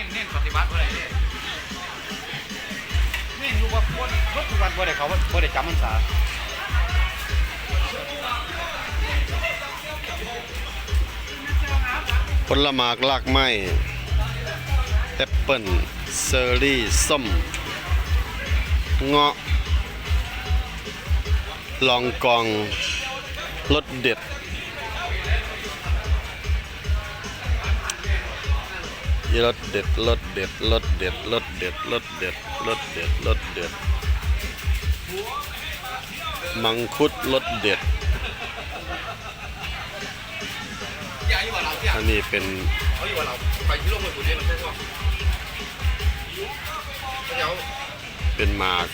น้นเน้นปฏิบัติอะไรเนี่ยเน้นอยู่ว่าคนรถทุกวันบ่ได้เขาบ่ได้จำพรรษาผลหมากลากไม้แอปเปิ้ลเซอร์รี่ส้มเงาะลองกองรสเด็ด รสเด็ดรสเด็ดรสเด็ดรสเด็ดรสเด็ดรสเด็ดรสเด็ด มังคุดรสเด็ด อันนี้เป็นเขาอยู่ว่าเราไปที่โลกเมืองปุณณีมันใช่รึเปล่าเป็นหมาก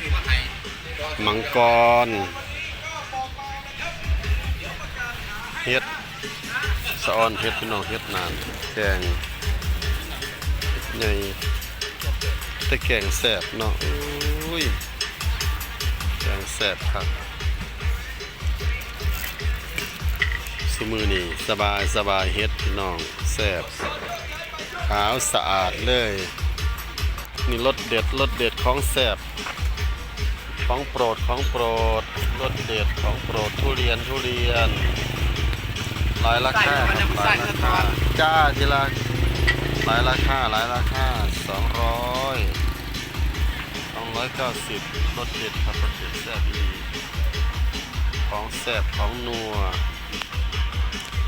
มังกร เฮ็ดสะออนเฮ็ดพี่น้องเฮ็ดนานแกง ใหญ่ต่แกงแซ่บเนาะอุ้ยแกงแซ่บครับสมือนี่สบายสบายเฮ็ดพี่น้องแซ่บขาวสะอาดเลยนี่รสเด็ดรสเด็ดของแซ่บของโปรดของโปรดรสเด็ดของโปรดทุเรียนทุเรียนลายราคาครับหลายราคาจ้าทีละ หลายราคาหลายราคาสองร้อยสองร้อยเก้าสิบรสเด็ดครับรสเด็ดแซ่บอีของแซ่บของนัว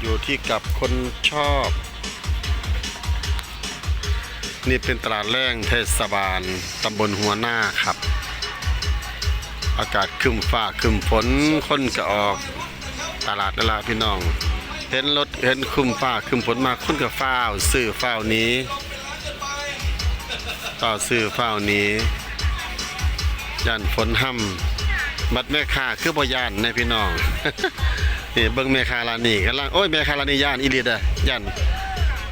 อยู่ที่กับคนชอบ นี่เป็นตลาดแรงเทศบาลตำบลหัวหน้าครับ อากาศคึมฟ้าคึมฝนคนก็ออก ตลาดนั่นละพี่น้อง เห็นรถเห็นครึมฟ้าครึมฝนมาคุ้นก็ฟ้าวซื้อฟ้านี้ ต่อซื้อฟ้านี้ย่านฝนห่ำบัดแม่ค้าคือบ่ย่านในพี่น้องนี่เบิ่งแม่ค้าร้านนี้กำลังโอ้ยแม่ค้าร้านนี้ย่านอีหลีเด้อย่าน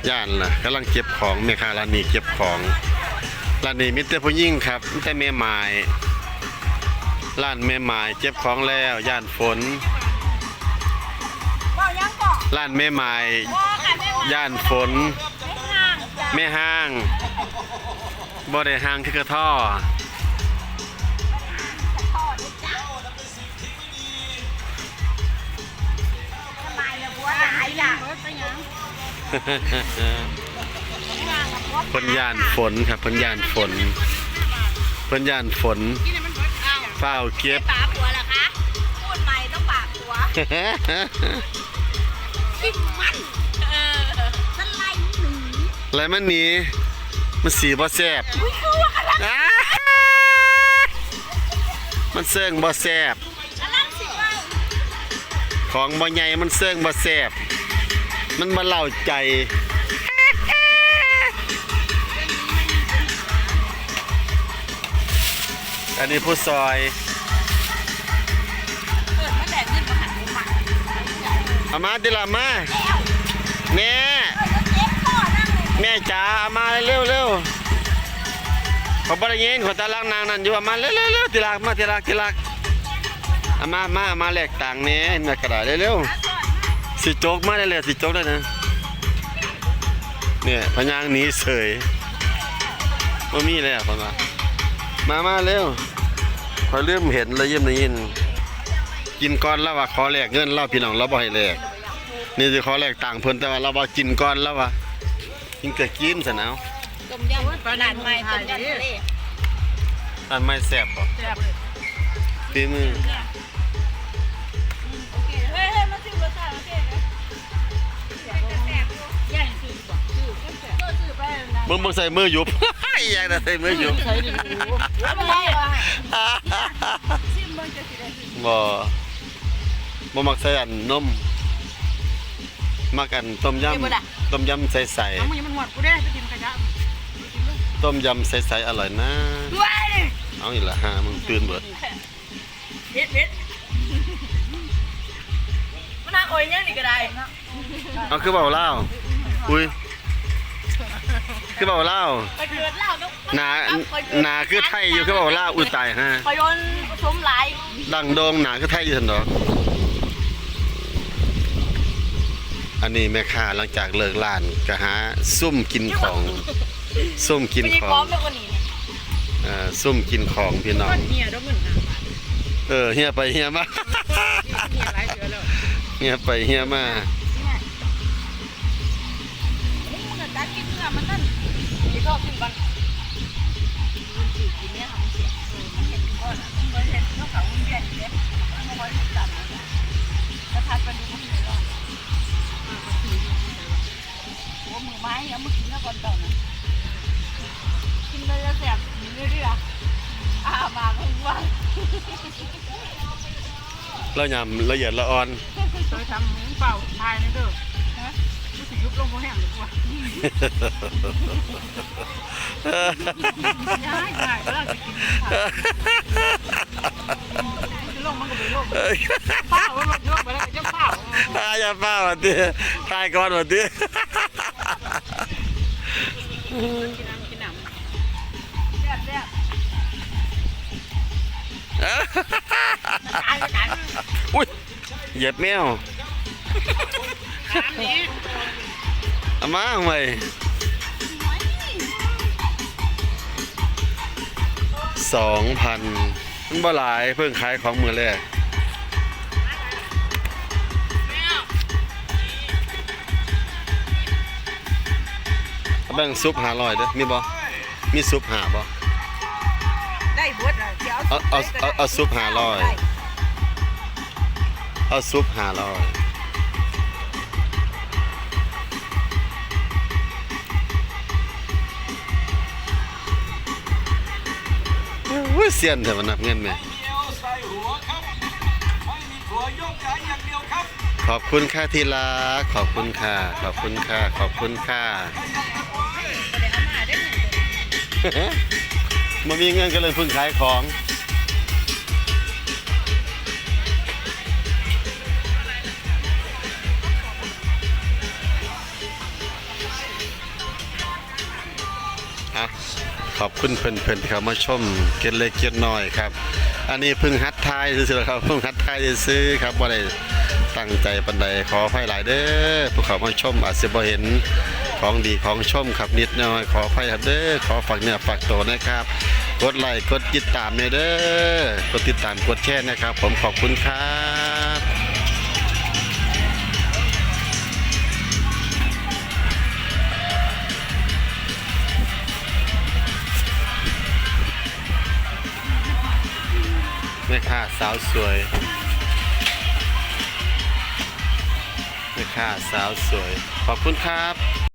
ย่านล่ะกำลังเก็บของแม่ค้าร้านนี้เก็บของร้านนี้มีแต่ผู้หญิงครับมีแต่แม่ไม้ร้านแม่หมายเจ็บของแล้วย่านฝน ร้านแม่หมายว่ากันไม่มาย่านฝนไม่ห่างจ้ะแม่ห้างบ่ได้ห้างคือกระท่อพ่อด้วยจ้ะทำไมล่ะบัวหายล่ะไปยังเพิ่นย่านฝนครับเพิ่นย่านฝนเพิ่นย่านฝนเฝ้าวเก็บปาผัวเหรอคะพูดใหม่ต้องปาผัว คิดมันเออสไลด์หนีแล้วมันหนีมันสีบ่แซ่บอุ้ยคือว่ากันละอ้ามันเซิงบ่แซ่บกันละสิว่าของบ่ใหญ่มันเซิงบ่แซ่บมันบ่เล่าใจ อันนี้ผู้ซอย อามาดิละมาแม่เจ็บคอนั่ยแม่จ๋าเอามาเร็วเร็วขาบ่ได้ยินขาตาลังนางนั่นอยู่เอามาเร็วเร็วเร็วทีลักมาทีลักทีลักเอามามาเอามาแลกตังค์นี่แม่กระดาษเร็วเร็วสิโจกมาได้เลยสิโจกได้นะเนี่ยพญางนีเสยบ่ามีเลยอะพ่อมามามาเร็วขอยลืมเห็นเลยยิ้มได้ยิน กินก่อนแล้วว่าขอแลกเงินเราพี่น้องเราบ่ให้แลกนี่สิขอแลกต่างค์เพิ่นแต่ว่าเราบ่กินก่อนแล้ววะกินก็กินซะแล้วต้มยำปลาหนาดใหม่ต้มยำทะเลอันไม่แซ่บบ่แซ่บฝีมือเฮ้ยเฮ้ยมาซื้อรสชาติโอเคนะแซ่บอยู่ย่างซื้อบ่ซื้อก็แซ่บก็ซื้อไปนะมึงบ่ใส่มือหยุบอยากได้ใส่มือหยุบใส่ดิแล้วมันได้ว่ะชิมเบิ่งจะสิได้ซื้อ บ่บ่มักใส่อันนมมักอันต้มยำต้มยำใสเอามึงอย่ามันหมดกูได้ไปกินขยะๆต้มยำใสๆอร่อยนะด้วยเอาอีกละหามึงตื่นเบิดเผ็ดเผ็ดมันน่าคอยยังนี่ก็ได้เอาคือเบาเล่าวอุ้ยคือเบาเล่าวไปเกิดเหล้าต้องหนาหนาคือไทยอยู่คือเบาเล่าวอุ้ยตายฮะ คอยโยนผสมหลายดังโดงหนาคือไทยอยู่ซั่นดอก อันนี้แม่ค้าหลังจากเลิกร้านก็หาซุ่มกินของซุ่มกินไม่ได้ขอพร้องมแล้วกว่านี้เนี่ยอ่าซุ่มกินของพี่น้องเฮียต้องเหมือนหาบาทเออเฮียไปเฮียมาเฮียหลายเดือนแล้วเฮียไปเฮียมาเนี่ยนี่มันก็ตักกินเนื้อมันนั่นที่ชอบกินกันมันจีกินเนี่ยค่ะมันเสียเออมันเห็นก้อนอะมันบ่เห็นนกเขามันเวียนอยู่เด้มันบ่เห็นตันเลยถ้าทัดไปดูมันเลยรอด หนวะหัวมือไม้เอามากินแล้วก่อนเต่านะกินเลยจะแสบกินเรื่อยๆอ่ามาก็ว่าแล้วยำละเอียดละอ่อนเคยทำหมูเปล่าทายนี่เด้อฮะรู้สึกยุบลงก็แห้งเลยกว่าย้ายง่ายเวลาจะกินข้าวจะ ลงมันก็ไปลงเปล่ามันลงไปแล้วก็จะเปล่าอย่าป้าวันทีตายก่อนวันทีกินน้ำกินน้ำแซ่บแซ่บตายไปตายอุ้ยเหยียบแมวอามาทำไมสองพัน บ่หลายเพิ่งขายของมือแรกเอาแบ่งซุปหาลอยเด้อมีบ่มีซุปหาบ่ได้บดอะเดี๋ยวเอาเอาเอาเอาซุปหาร้อยเอาซุปหาลอย ยเสียนเถอะมันนับเงินไหมขอบคุณค่ะทีละขอบคุณค่ะ ขอบคุณค่ะ ขอบคุณค่ะมันมีเงินก็เลยเพึ่งขายของอะ ขอบคุณเพื่อนๆที่เขามาชมเก็ดเล็กเก็ดน้อยครับ อันนี้เพิ่งฮัดทายซื้อๆครับเพิ่งฮัดทายซื้อครับว่าได้ตั้งใจปันใดขอให้หลายเด้อผู้เขามาชมอาจจะบ่เห็นของดีของชมครับนิดหน่อย ขอให้ครับเด้อขอฝากเนื้อฝากตัวนะครับ กดไลค์กดติดตามเนี่ยเด้อกดติดตามกดแชร์นะครับ ผมขอบคุณครับ สาวสวยแม่ค้าสาวสวย ขอบคุณครับ